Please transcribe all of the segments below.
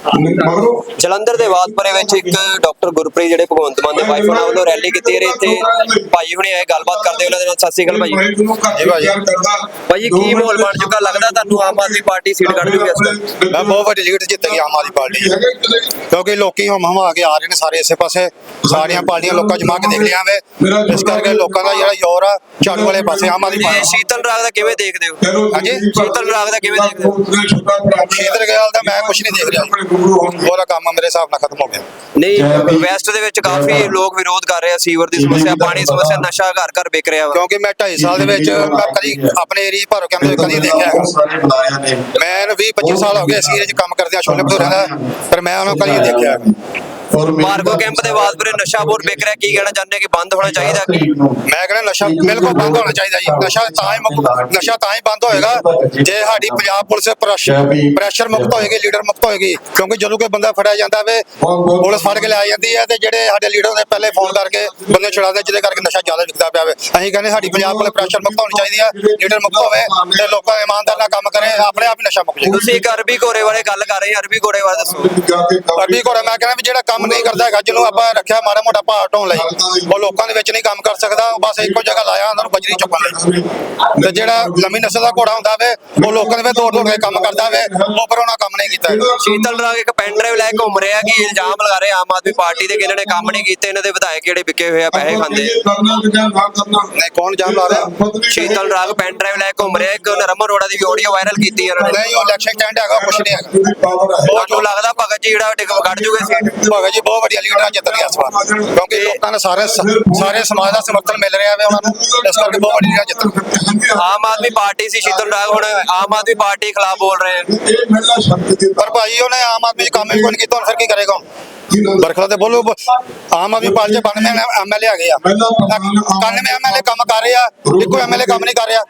ਜਲੰਧਰ ਦੇ ਬਾਦਪੁਰੇ ਵਿੱਚ ਇੱਕ ਡਾਕਟਰ ਗੁਰਪ੍ਰੀਤ ਜਿਹੜੇ ਭਗਵੰਤ ਮਾਨ ਦੇ ਵਾਈਫ ਉਹਨਾਂ ਵੱਲੋਂ ਰੈਲੀ ਕੀਤੀ ਹੈ ਇੱਥੇ ਭਾਈ ਹੁਣੇ ਆਏ ਗੱਲਬਾਤ ਕਰਦੇ ਉਹਨਾਂ ਦੇ ਨਾਲ ਸਤਿ ਸ਼੍ਰੀ ਅਕਾਲ ਭਾਈ। ਜੀ ਭਾਈ। ਭਾਈ ਕੀ ਮਾਹੌਲ ਬਣ ਚੁੱਕਾ? ਲੱਗਦਾ ਤੁਹਾਨੂੰ ਆਮ ਆਦਮੀ ਪਾਰਟੀ ਸੀਟ ਕੱਢ ਜੂਗੀ ਇਸ ਮੈਂ ਬਹੁਤ ਵੱਡੀ ਲੀਡ ਜਿੱਤੇਗੀ ਆਮ ਆਦਮੀ ਪਾਰਟੀ ਕਿਉਂਕਿ ਲੋਕੀ ਹਮ ਹਮਾ ਕੇ ਆ ਰਹੇ ਨੇ ਸਾਰੇ ਇਸੇ ਪਾਸੇ। ਸਾਰੀਆਂ ਪਾਰਟੀਆਂ ਲੋਕਾਂ ਜਮਾ ਕੇ ਦੇਖ ਲਿਆ ਵੇ। ਇਸ ਕਰਕੇ ਲੋਕਾਂ ਦਾ ਜਿਹੜਾ ਜ਼ੋਰ ਆ ਝਾੜੂ ਵਾਲੇ ਪਾਸੇ ਆਮ ਆਦਮੀ ਤੇ ਪਾਰਟੀ ਸ਼ੀਤਲ ਰਾਗ ਦਾ ਕਿਵੇਂ ਦੇਖਦੇ ਹੋ? ਹਾਂਜੀ? ਸ਼ੀਤਲ ਰਾਗ ਦਾ ਕਿਵੇਂ ਦੇਖਦੇ ਹੋ? ਸ਼ੀਤਲ ਗੇਵਾਲ ਦਾ ਮੈਂ ਕੁਝ ਨਹੀਂ ਦੇਖ ਰਿਹਾ। ਉਹਦਾ ਕੰਮ ਮੇਰੇ ਹਿਸਾਬ ਨਾਲ ਖਤਮ ਹੋ ਗਿਆ। ਨਹੀਂ ਵੈਸਟ ਦੇ ਵਿੱਚ ਕਾਫੀ ਲੋਕ ਵਿਰੋਧ ਕਰ ਰਹੇ ਆ ਸੀਵਰ ਦੀ ਸਮੱਸਿਆ ਪਾਣੀ ਦੀ ਸਮੱਸਿਆ ਨਸ਼ਾ ਘਰ ਘਰ ਵਿਕ ਰਿਹਾ ਵਾ। ਕਿਉਂਕਿ ਮੈਂ 2.5 ਸਾਲ ਦੇ ਵਿੱਚ ਮੈਂ ਕਦੀ ਆਪਣੇ ਏਰੀਆ ਭਰੋ ਕਹਿੰਦੇ ਕਦੀ ਦੇਖਿਆ। ਮੈਂ 20 25 ਸਾਲ ਹੋ ਗਏ ਅਸੀਂ ਇਹ 'ਚ ਕੰਮ ਕਰਦੇ ਆ ਛੋਲੇ ਭਟੂਰਿਆਂ ਦਾ ਪਰ ਮੈਂ ਉਹਨੂੰ ਕਦੀ ਨਹੀਂ ਦੇਖਿਆ ਮਾਰਗੋ ਕੈਂਪ ਦੇ ਬਾਦਪੁਰੇ ਨਸ਼ਾ ਬਹੁਤ ਵਿਕ ਰਿਹਾ ਕੀ ਕਹਿਣਾ ਚਾਹੁੰਦੇ ਕਿ ਬੰਦ ਹੋਣਾ ਚਾਹੀਦਾ ਕਿ ਮੈਂ ਕਹਿੰਦਾ ਨਸ਼ਾ ਬਿਲਕੁਲ ਬੰਦ ਹੋਣਾ ਚਾਹੀਦਾ ਜੀ। ਨਸ਼ਾ ਤਾਂ ਹੀ ਨਸ਼ਾ ਤਾਂ ਹੀ ਬੰਦ ਹੋਏਗਾ। ਜੇ ਸਾਡੀ ਪੰਜਾਬ ਪੁਲਿਸ ਪ੍ਰੈਸ਼ਰ ਮੁਕਤ ਹੋਏਗੀ ਲੀਡਰ ਮੁਕਤ ਹੋਏਗੀ ਕਿਉਂਕਿ ਜਦੋਂ ਕੋਈ ਬੰਦਾ ਫੜਿਆ ਜਾਂਦਾ ਵੇ ਪੁਲਿਸ ਫੜ ਕੇ ਲਿਆ ਜਾਂਦੀ ਹੈ ਤੇ ਜਿਹੜੇ ਸਾਡੇ ਲੀਡਰ ਹੁੰਦੇ ਪਹਿਲੇ ਫੋਨ ਕਰਕੇ ਬੰਦੇ ਛੁਡਾਉਂਦੇ ਜਿਹਦੇ ਕਰਕੇ ਨਸ਼ਾ ਜ਼ਿਆਦਾ ਵਿਕਦਾ ਪਿਆ ਵੇ। ਅਸੀਂ ਕਹਿੰਦੇ ਸਾਡੀ ਪੰਜਾਬ ਪੁਲਿਸ ਪ੍ਰੈਸ਼ਰ ਮੁਕਤ ਹੋਣੀ ਚਾਹੀਦੀ ਹੈ ਲੀਡਰ ਮੁਕਤ ਹੋਵੇ ਤੇ ਲੋਕਾਂ ਇਮਾਨਦਾਰ ਨਾਲ ਕੰਮ ਕਰੇ ਆਪਣੇ ਆਪ ਹੀ ਨਸ਼ਾ ਮੁੱਕ ਜਾਏ। ਤੁਸੀਂ ਇੱਕ ਅਰਬੀ ਘੋੜੇ ਬਾਰੇ ਗੱਲ ਕਰ ਰਹੇ ਹੋ ਅਰਬੀ ਘੋੜੇ ਬਾਰੇ ਦੱਸੋ। ਅੱਡੀ ਕੋੜਾ ਮੈਂ ਕਹਿੰਦਾ ਵੀ ਜਿਹੜਾ ਕੰਮ ਨਹੀਂ ਕਰਦਾ ਹੈਗਾ ਜਿਹਨੂੰ ਆਪਾਂ ਰੱਖਿਆ ਮਾੜਾ ਮੋਟਾ ਭਾਅ ਢੋਣ ਲਈ। ਉਹ ਲੋਕਾਂ ਦੇ ਵਿੱਚ ਨਹੀਂ ਕੰਮ ਕਰ ਸਕਦਾ ਉਹ ਬਸ ਇੱਕੋ ਜਗ੍ਹਾ ਲਾਇਆ ਉਹਨਾਂ ਨੂੰ ਬਜਰੀ ਚੁੱਕਣ ਲਈ। ਤੇ ਜਿਹੜਾ ਲੰਮੀ ਨਸਲ ਦਾ ਘੋੜਾ ਹੁੰਦਾ ਵੇ ਉਹ ਲੋਕਾਂ ਦੇ ਵਿੱਚ ਦੌੜ ਦੌੜ ਕੇ ਕੰਮ ਕਰਦਾ ਵੇ ਉਹ ਪਰ ਉਹਨਾਂ ਕੰਮ ਨਹੀਂ ਕੀਤਾ। ਸ਼ੀਤਲ ਰਾਗ ਇੱਕ ਪੈਨ ਡਰਾਈਵ ਲੈ ਕੇ ਘੁੰਮ ਰਿਹਾ ਕਿ ਇਲਜ਼ਾਮ ਲਗਾ ਰਹੇ ਆਮ ਆਦਮੀ ਪਾਰਟੀ ਦੇ ਕਿ ਇਹਨਾਂ ਨੇ ਕੰਮ ਨਹੀਂ ਕੀਤੇ ਇਹਨਾਂ ਦੇ ਵਿਧਾਇਕ ਜਿਹੜੇ ਵਿਕੇ ਹੋਏ ਆ ਪੈਸੇ ਖਾਂਦੇ। ਨਹੀਂ ਕੌਣ ਜਾਮ ਲਾ ਰਿਹਾ? ਸ਼ੀਤਲ ਰਾਗ ਪੈਨ ਡਰਾਈਵ ਲੈ ਕੇ ਘੁੰਮ ਰਿਹਾ ਇੱਕ ਉਹਨੇ ਰਮਨ ਅਰੋੜਾ ਦੀ ਵੀ ਆਡੀਓ ਵਾਇਰਲ ਕੀਤੀ ਹੈ ਉਹਨਾਂ ਨੇ। ਨਹੀਂ ਉਹ ਇਲੈਕਸ਼ਨ ਸਟੈਂਡ ਹੈਗਾ ਕੁਛ ਨਹੀਂ ਹੈਗਾ। ਤੁਹਾਨੂੰ ਲੱਗਦਾ ਭਗਤ ਜੀ ਜਿਹੜਾ ਟਿਕ ਕੱਢ ਜੂਗੇ ਸੀਟ ਭਗਤ ਜੀ ਬਹੁਤ ਵੱਡੀਆਂ ਲੀਡਰਾਂ ਜਿੱਤ ਗਿਆ ਇਸ ਵਾਰ। ਕਿਉਂਕਿ ਲੋਕਾਂ ਨੇ ਸਾਰੇ ਸਾਰੇ ਸਮਾਜ ਦਾ ਸਮਰਥਨ ਮਿਲ ਰਿਹਾ ਵੇ ਉਹਨਾਂ ਨੂੰ। ਇਸ ਕਰਕੇ ਬਹੁਤ ਵੱਡੀ ਲੀਡਰਾਂ ਜਿੱਤ ਆਮ ਆਦਮੀ ਪਾਰਟੀ ਸੀ ਸ਼ੀਤਲ ਰਾਗ ਹੁਣ ਆਮ ਆਦਮੀ ਪਾਰਟੀ ਖਿਲਾਫ ਬੋਲ ਰਹੇ ਹਨ ਪਰ ਭਾਈ ਉਹਨੇ ਆਮ ਆਦਮੀ ਕੰਮ ਹੀ ਕੋਈ ਨਹੀਂ ਕੀਤਾ ਹੁਣ ਫਿਰ ਕੀ ਕਰੇਗਾ? ਬਰਖਲਾ ਤੇ ਬੋਲੋ ਆਮ ਆਦਮੀ ਪਾਰਟੀ ਦੇ 92 ਐਮਐਲਏ ਆ। ਗਏ ਆ 91 ਐਮਐਲਏ ਕੰਮ ਕਰ ਰਹੇ ਆ ਇੱਕੋ ਐਮਐਲਏ ਕੰਮ ਨਹੀਂ ਕਰ ਰਿਹਾ।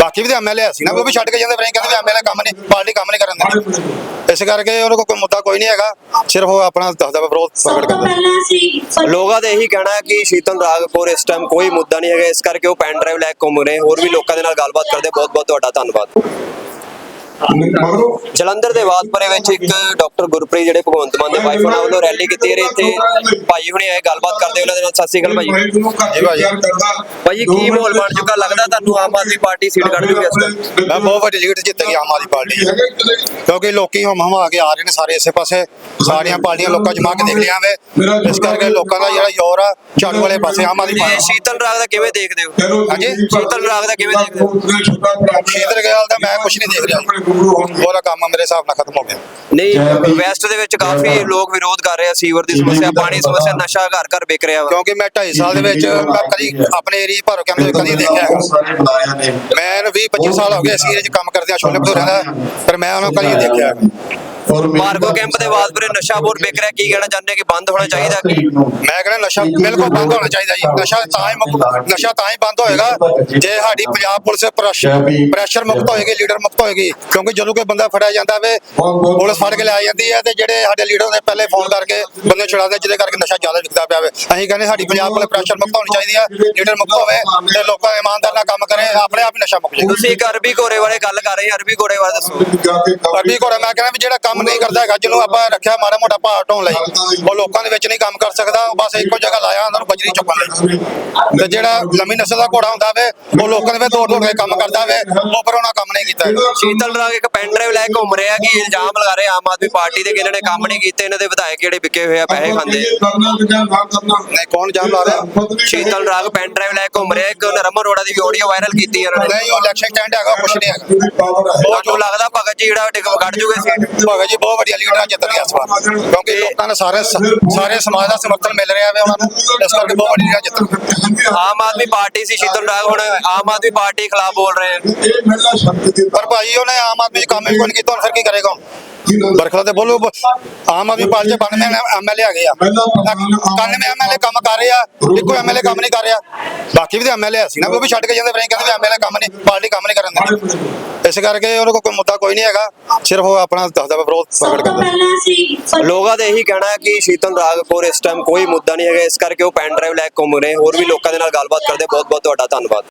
ਬਾਕੀ ਵੀ ਤੇ ਐਮਐਲਏ ਸੀ ਨਾ ਉਹ ਵੀ ਛੱਡ ਕੇ ਜਾਂਦੇ ਫਿਰ ਕਹਿੰਦੇ ਐਮਐਲਏ ਕੰਮ ਨਹੀਂ ਪਾਰਟੀ ਕੰਮ ਨਹੀਂ ਕਰਨ ਦਿੰਦੀ ਇਸ ਕਰਕੇ ਉਹਨਾਂ ਕੋਲ ਕੋਈ ਮੁੱਦਾ ਕੋਈ ਨਹੀਂ ਹੈਗਾ ਸਿਰਫ ਉਹ ਆਪਣਾ ਦੱਸਦਾ ਵਿਰੋਧ ਪ੍ਰਗਟ ਕਰਦਾ ਲੋਕਾਂ ਦਾ ਇਹੀ ਕਹਿਣਾ ਹੈ ਕਿ ਸ਼ੀਤਲ ਰਾਗ ਇਸ ਟਾਈਮ ਕੋਈ ਮੁੱਦਾ ਨਹੀਂ ਹੈਗਾ ਇਸ ਕਰਕੇ ਉਹ ਪੈਨ ਡਰਾਈਵ ਲੈ ਕੇ ਘੁੰਮ ਰਹੇ ਹੋਰ ਵੀ ਲੋਕਾਂ ਦੇ ਨਾਲ ਗੱਲਬਾਤ ਕਰਦੇ ਬਹੁਤ ਬਹੁਤ ਤੁਹਾਡਾ ਧੰਨਵਾਦ। ਜਲੰਧਰ ਦੇ ਬਾਦਪੁਰੇ ਵਿੱਚ ਇੱਕ ਡਾਕਟਰ ਗੁਰਪ੍ਰੀਤ ਜਿਹੜੇ ਭਗਵੰਤ ਮਾਨ ਦੇ ਵਾਈਫ ਉਹਨਾਂ ਵੱਲੋਂ ਰੈਲੀ ਕੀਤੀ ਹੈ ਇੱਥੇ ਭਾਈ ਹੁਣੇ ਆਏ ਗੱਲਬਾਤ ਕਰਦੇ ਉਹਨਾਂ ਦੇ ਨਾਲ ਸਤਿ ਸ਼੍ਰੀ ਅਕਾਲ ਭਾਈ। ਜੀ ਭਾਈ। ਭਾਈ ਕੀ ਮਾਹੌਲ ਬਣ ਚੁੱਕਾ? ਲੱਗਦਾ ਤੁਹਾਨੂੰ ਆਮ ਆਦਮੀ ਪਾਰਟੀ ਸੀਟ ਕੱਢ ਜੂਗੀ ਇਸ ਵਾਰ ਮੈਂ ਬਹੁਤ ਵੱਡੀ ਲੀਡ ਜਿੱਤੇਗੀ ਆਮ ਆਦਮੀ ਪਾਰਟੀ। ਕਿਉਂਕਿ ਲੋਕੀ ਹਮ ਹਮਾ ਕੇ ਆ ਰਹੇ ਨੇ ਸਾਰੇ ਇਸੇ ਪਾਸੇ। ਸਾਰੀਆਂ ਪਾਰਟੀਆਂ ਲੋਕਾਂ ਜਮਾ ਕੇ ਦੇਖ ਲਿਆ ਵੇ। ਇਸ ਕਰਕੇ ਲੋਕਾਂ ਦਾ ਜਿਹੜਾ ਜ਼ੋਰ ਆ ਝਾੜੂ ਵਾਲੇ ਪਾਸੇ ਆਮ ਆਦਮੀ ਤੇ ਪਾਰਟੀ। ਸ਼ੀਤਲ ਰਾਗ ਦਾ ਕਿਵੇਂ ਦੇਖਦੇ ਹੋ? ਹਾਂਜੀ? ਸ਼ੀਤਲ ਰਾਗ ਦਾ ਕਿਵੇਂ ਦੇਖਦੇ ਹੋ? ਸ਼ੀਤਲ ਗੇਵਾਲ ਦਾ ਮੈਂ ਕੁਝ ਨਹੀਂ ਦੇਖ ਰਿਹਾ ਉਹਦਾ ਕੰਮ ਮੇਰੇ ਹਿਸਾਬ ਨਾਲ ਖਤਮ ਹੋ ਗਿਆ। ਨਹੀਂ ਵੈਸਟ ਦੇ ਵਿੱਚ ਕਾਫੀ ਲੋਕ ਵਿਰੋਧ ਕਰ ਰਹੇ ਆ ਸੀਵਰ ਦੀ ਸਮੱਸਿਆ ਪਾਣੀ ਦੀ ਸਮੱਸਿਆ ਨਸ਼ਾ ਘਰ ਘਰ ਵਿਕ ਰਿਹਾ ਵਾ। ਕਿਉਂਕਿ ਮੈਂ 2.5 ਸਾਲ ਦੇ ਵਿੱਚ ਮੈਂ ਕਦੀ ਆਪਣੇ ਏਰੀਆ ਭਰੋ ਕਹਿੰਦੇ ਕਦੀ ਦੇਖਿਆ ਹੈਗਾ। ਮੈਂ 20 25 ਸਾਲ ਹੋ ਗਏ ਅਸੀਂ ਇਹ 'ਚ ਕੰਮ ਕਰਦੇ ਆ ਛੋਲੇ ਭਟੂਰਿਆਂ ਦਾ। ਪਰ ਮੈਂ ਉਹਨੂੰ ਕਦੀ ਦੇਖਿਆ। ਮਾਰਗੋ ਕੈਂਪ ਦੇ ਬਾਦਪੁਰੇ ਨਸ਼ਾ ਬਹੁਤ ਵਿਕ ਰਿਹਾ ਕੀ ਕਹਿਣਾ ਚਾਹੁੰਦੇ ਕਿ ਬੰਦ ਹੋਣਾ ਚਾਹੀਦਾ? ਕਿ ਮੈਂ ਕਹਿੰਦਾ ਨਸ਼ਾ ਬਿਲਕੁਲ ਬੰਦ ਹੋਣਾ ਚਾਹੀਦਾ ਜੀ। ਨਸ਼ਾ ਤਾਂ ਹੀ ਮੁਕ- ਨਸ਼ਾ ਤਾਂ ਹੀ ਬੰਦ ਹੋਏਗਾ ਜੇ ਸਾਡੀ ਪੰਜਾਬ ਪੁਲਿਸ ਪ੍ਰੈਸ਼ਰ ਪ੍ਰੈਸ਼ਰ ਮੁਕਤ ਹੋਏਗੀ ਲੀਡਰ ਮੁਕਤ ਹੋਏਗੀ। ਕਿਉਂਕਿ ਜਦੋਂ ਕੋਈ ਬੰਦਾ ਫੜਿਆ ਜਾਂਦਾ ਵੇ ਪੁਲਿਸ ਫੜ ਕੇ ਲਿਆ ਜਾਂਦੀ ਹੈ ਤੇ ਜਿਹੜੇ ਸਾਡੇ ਲੀਡਰ ਹੁੰਦੇ ਪਹਿਲੇ ਫੋਨ ਕਰਕੇ ਬੰਦੇ ਛੁਡਾਉਂਦੇ ਜਿਹਦੇ ਕਰਕੇ ਨਸ਼ਾ ਜ਼ਿਆਦਾ ਵਿਕਦਾ ਪਿਆ ਵੇ। ਅਸੀਂ ਕਹਿੰਦੇ ਸਾਡੀ ਪੰਜਾਬ ਪੁਲਿਸ ਪ੍ਰੈਸ਼ਰ ਮੁਕਤ ਹੋਣੀ ਚਾਹੀਦੀ ਹੈ ਲੀਡਰ ਮੁਕਤ ਹੋਵੇ ਤੇ ਲੋਕਾਂ ਇਮਾਨਦਾਰ ਨਾਲ ਕੰਮ ਕਰੇ ਆਪਣੇ ਆਪ ਹੀ ਨਸ਼ਾ ਮੁੱਕ ਜਾਏ। ਤੁਸੀਂ ਇੱਕ ਅਰਬੀ ਘੋੜੇ ਬਾਰੇ ਗੱਲ ਕਰ ਰਹੇ ਹੋ ਅਰਬੀ ਘੋੜੇ ਬਾਰੇ ਦੱਸੋ। ਅੱਡੀ ਕੋੜਾ ਮੈਂ ਕਹਿੰਦਾ ਵੀ ਜਿਹੜਾ ਕੰਮ ਨਹੀਂ ਕਰਦਾ ਹੈਗਾ ਜਿਹਨੂੰ ਆਪਾਂ ਰੱਖਿਆ ਮਾੜਾ ਮੋਟਾ ਭਾਅ ਢੋਣ ਲਈ। ਉਹ ਲੋਕਾਂ ਦੇ ਵਿੱਚ ਨਹੀਂ ਕੰਮ ਕਰ ਸਕਦਾ ਉਹ ਬਸ ਇੱਕੋ ਜਗ੍ਹਾ ਲਾਇਆ ਉਹਨਾਂ ਨੂੰ ਬਜਰੀ ਚੁੱਕਣ ਲਈ। ਤੇ ਜਿਹੜਾ ਲੰਮੀ ਨਸਲ ਦਾ ਘੋੜਾ ਹੁੰਦਾ ਵੇ ਉਹ ਲੋਕਾਂ ਦੇ ਵਿੱਚ ਦੌੜ ਦੌੜ ਕੇ ਕੰਮ ਕਰਦਾ ਵੇ ਉਹ ਪਰ ਉਹਨਾਂ ਕੰਮ ਨਹੀਂ ਕੀਤਾ। ਸ਼ੀਤਲ ਰਾਗ ਇੱਕ ਪੈਨ ਡਰਾਈਵ ਲੈ ਕੇ ਘੁੰਮ ਰਿਹਾ ਕਿ ਇਲਜ਼ਾਮ ਲਗਾ ਰਹੇ ਆਮ ਆਦਮੀ ਪਾਰਟੀ ਦੇ ਕਿ ਇਹਨਾਂ ਨੇ ਕੰਮ ਨਹੀਂ ਕੀਤੇ ਇਹਨਾਂ ਦੇ ਵਿਧਾਇਕ ਜਿਹੜੇ ਵਿਕੇ ਹੋਏ ਆ ਪੈਸੇ ਖਾਂਦੇ। ਨਹੀਂ ਕੌਣ ਜਾਮ ਲਾ ਰਿਹਾ? ਸ਼ੀਤਲ ਰਾਗ ਪੈਨ ਡਰਾਈਵ ਲੈ ਕੇ ਘੁੰਮ ਰਿਹਾ ਇੱਕ ਉਹਨੇ ਰਮਨ ਅਰੋੜਾ ਦੀ ਵੀ ਆਡੀਓ ਵਾਇਰਲ ਕੀਤੀ ਹੈ ਉਹਨਾਂ ਨੇ। ਨਹੀਂ ਉਹ ਇਲੈਕਸ਼ਨ ਸਟੈਂਡ ਹੈਗਾ ਕੁਛ ਨਹੀਂ ਹੈਗਾ। ਤੁਹਾਨੂੰ ਲੱਗਦਾ ਭਗਤ ਜੀ ਜਿਹੜਾ ਟਿਕ ਕੱਢ ਜੂਗੇ ਸੀਟ ਭਗਤ ਜੀ ਬਹੁਤ ਵੱਡੀਆਂ ਲੀਡਰਾਂ ਜਿੱਤ ਗਿਆ ਇਸ ਵਾਰ। ਕਿਉਂਕਿ ਲੋਕਾਂ ਨੇ ਸਾਰੇ ਸਾਰੇ ਸਮਾਜ ਦਾ ਸਮਰਥਨ ਮਿਲ ਰਿਹਾ ਵੇ ਉਹਨਾਂ ਨੂੰ। ਇਸ ਕਰਕੇ ਬਹੁਤ ਵੱਡੀ ਲੀਡਰਾਂ ਜਿੱਤ ਆਮ ਆਦਮੀ ਪਾਰਟੀ ਸੀ ਸ਼ੀਤਲ ਰਾਗ ਹੁਣ ਆਮ ਆਦਮੀ ਪਾਰਟੀ ਖਿਲਾਫ ਬੋਲ ਰਹੇ ਹਨ ਪਰ ਭਾਈ ਉਹਨੇ ਆਮ ਆਦਮੀ 'ਚ ਕੰਮ ਹੀ ਕੋਈ ਨਹੀਂ ਕੀਤਾ ਹੁਣ ਫਿਰ ਕੀ ਕਰੇਗਾ? ਬਰਖਲਾ ਤੇ ਬੋਲੋ ਆਮ ਆਦਮੀ ਪਾਰਟੀ ਦੇ 92 ਐਮਐਲਏ ਆ। ਗਏ ਆ 91 ਐਮਐਲਏ ਕੰਮ ਕਰ ਰਹੇ ਆ ਇੱਕੋ ਐਮਐਲਏ ਕੰਮ ਨਹੀਂ ਕਰ ਰਿਹਾ। ਬਾਕੀ ਵੀ ਤੇ ਐਮਐਲਏ ਸੀ ਨਾ ਉਹ ਵੀ ਛੱਡ ਕੇ ਜਾਂਦੇ ਫਿਰ ਕਹਿੰਦੇ ਵੀ ਐਮਐਲਏ ਕੰਮ ਨਹੀਂ ਪਾਰਟੀ ਕੰਮ ਨਹੀਂ ਕਰਨ ਦਿੰਦੀ। ਇਸ ਕਰਕੇ ਉਹਨਾਂ ਕੋਲ ਕੋਈ ਮੁੱਦਾ ਕੋਈ ਨਹੀਂ ਹੈਗਾ ਸਿਰਫ ਉਹ ਆਪਣਾ ਦੱਸਦਾ ਵਿਰੋਧ ਪ੍ਰਗਟ ਕਰਦਾ ਲੋਕਾਂ ਦਾ ਇਹੀ ਕਹਿਣਾ ਹੈ ਕਿ ਸ਼ੀਤਲ ਰਾਗ ਕੋਲ ਇਸ ਟਾਈਮ ਕੋਈ ਮੁੱਦਾ ਨਹੀਂ ਹੈਗਾ ਇਸ ਕਰਕੇ ਉਹ ਪੈਨ ਡਰਾਈਵ ਲੈ ਕੇ ਘੁੰਮ ਰਹੇ ਹੋਰ ਵੀ ਲੋਕਾਂ ਦੇ ਨਾਲ ਗੱਲਬਾਤ ਕਰਦੇ ਬਹੁਤ ਬਹੁਤ ਤੁਹਾਡਾ ਧੰਨਵਾਦ।